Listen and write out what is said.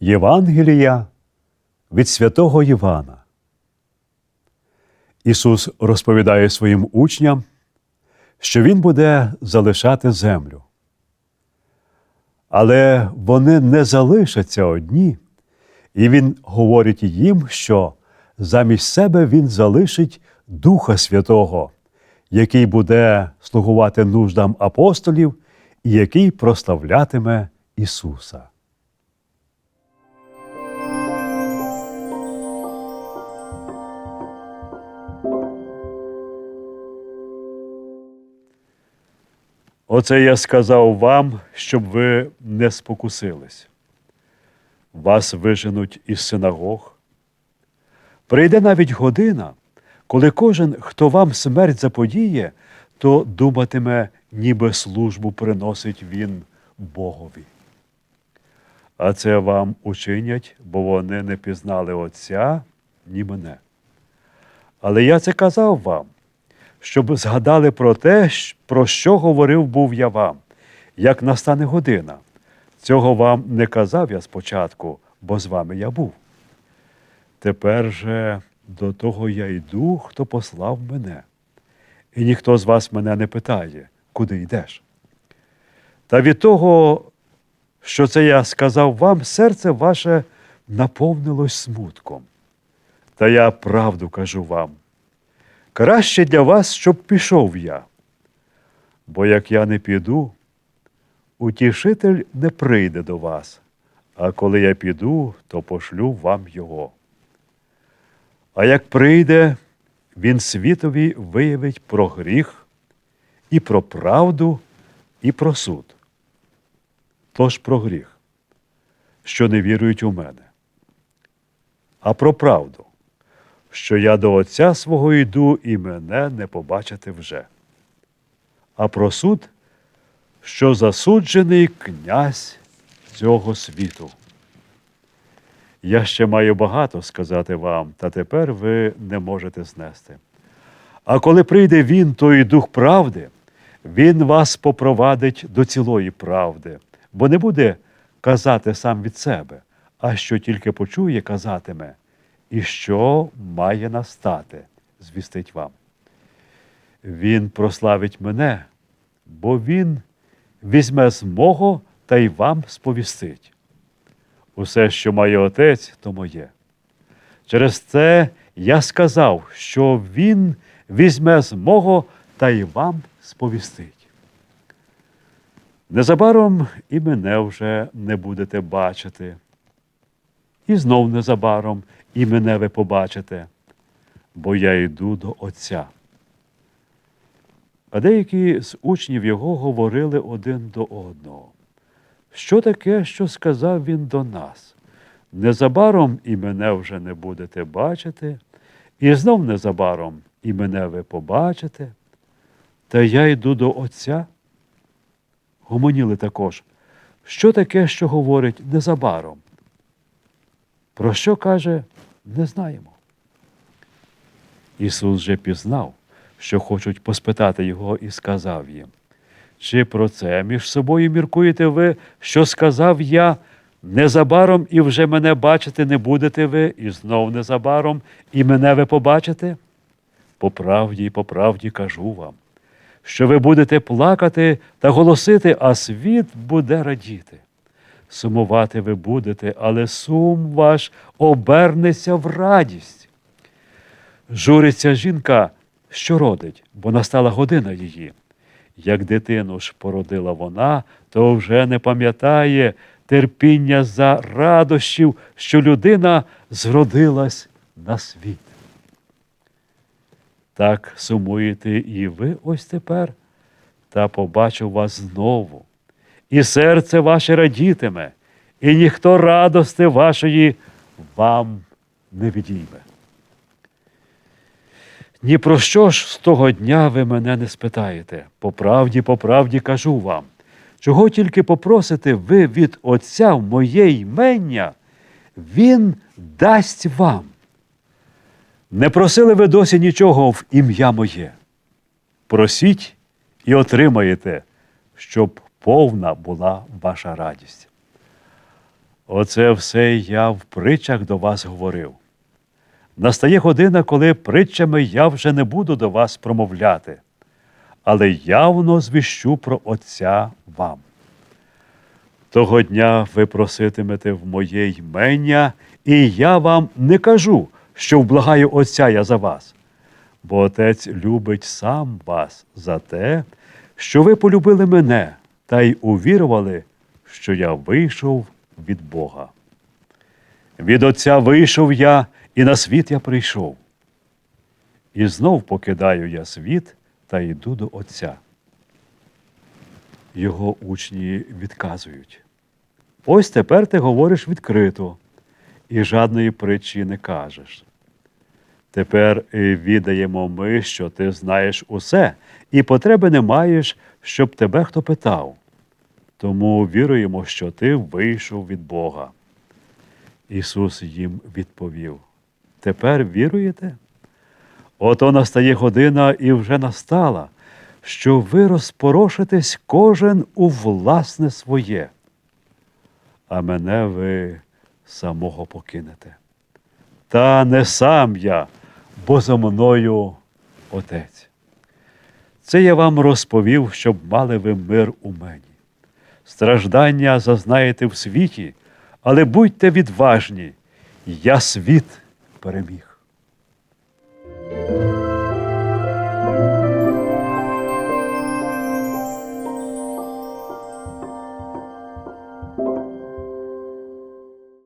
Євангелія від святого Івана. Ісус розповідає своїм учням, що Він буде залишати землю. Але вони не залишаться одні, і Він говорить їм, що замість себе Він залишить Духа Святого, який буде слугувати нуждам апостолів і який прославлятиме Ісуса. Оце я сказав вам, щоб ви не спокусились. Вас виженуть із синагог. Прийде навіть година, коли кожен, хто вам смерть заподіє, то думатиме, ніби службу приносить він Богові. А це вам учинять, бо вони не пізнали Отця, ні мене. Але я це казав вам, щоб згадали про те, про що говорив був я вам, як настане година. Цього вам не казав я спочатку, бо з вами я був. Тепер же до того я йду, хто послав мене. І ніхто з вас мене не питає, куди йдеш. Та від того, що це я сказав вам, серце ваше наповнилось смутком. Та я правду кажу вам. Краще для вас, щоб пішов я. Бо як я не піду, утішитель не прийде до вас, а коли я піду, то пошлю вам його. А як прийде, він світові виявить про гріх, і про правду, і про суд. Тож про гріх, що не вірують у мене, а про правду, що я до Отця свого йду і мене не побачите вже. А про суд, що засуджений князь цього світу. Я ще маю багато сказати вам, та тепер ви не можете знести. А коли прийде він, той дух правди, він вас попровадить до цілої правди, бо не буде казати сам від себе, а що тільки почує, казатиме, і що має настати, звістить вам. Він прославить мене, бо він візьме з мого та й вам сповістить. Усе, що має отець, то моє. Через це я сказав, що він візьме з мого та й вам сповістить. Незабаром і мене вже не будете бачити. І знов незабаром і мене ви побачите, бо я йду до Отця. А деякі з учнів його говорили один до одного. Що таке, що сказав він до нас? Незабаром і мене вже не будете бачити, і знов незабаром і мене ви побачите, та я йду до Отця. Гомоніли також. Що таке, що говорить незабаром? Про що каже, не знаємо. Ісус же пізнав, що хочуть поспитати його, і сказав їм. Чи про це між собою міркуєте ви, що сказав я? Незабаром і вже мене бачити не будете ви, і знов незабаром і мене ви побачите? По правді і по правді кажу вам, що ви будете плакати та голосити, а світ буде радіти. Сумувати ви будете, але сум ваш обернеться в радість. Журиться жінка, що родить, бо настала година її. Як дитину ж породила вона, то вже не пам'ятає терпіння за радощів, що людина зродилась на світ. Так сумуєте і ви ось тепер, та побачу вас знову, і серце ваше радітиме, і ніхто радости вашої вам не відійме. Ні про що ж з того дня ви мене не спитаєте. По правді, по правді кажу вам. Чого тільки попросите ви від Отця в моє ймення, Він дасть вам. Не просили ви досі нічого в ім'я моє. Просіть і отримаєте, щоб повна була ваша радість. Оце все я в притчах до вас говорив. Настає година, коли притчами я вже не буду до вас промовляти, але явно звіщу про Отця вам. Того дня ви проситимете в моє ймення, і я вам не кажу, що вблагаю Отця я за вас, бо Отець любить сам вас за те, що ви полюбили мене та й увірували, що я вийшов від Бога. Від Отця вийшов я, і на світ я прийшов. І знов покидаю я світ та йду до Отця. Його учні відказують. Ось тепер ти говориш відкрито, і жадної притчі не кажеш. Тепер відаємо ми, що ти знаєш усе, і потреби не маєш, щоб тебе хто питав. Тому віруємо, що ти вийшов від Бога. Ісус їм відповів: Тепер віруєте? Ото настає година і вже настала, що ви розпорошитесь кожен у власне своє, а мене ви самого покинете. Та не сам я, бо за мною Отець. Це я вам розповів, щоб мали ви мир у мені. Страждання зазнаєте в світі, але будьте відважні, я світ переміг.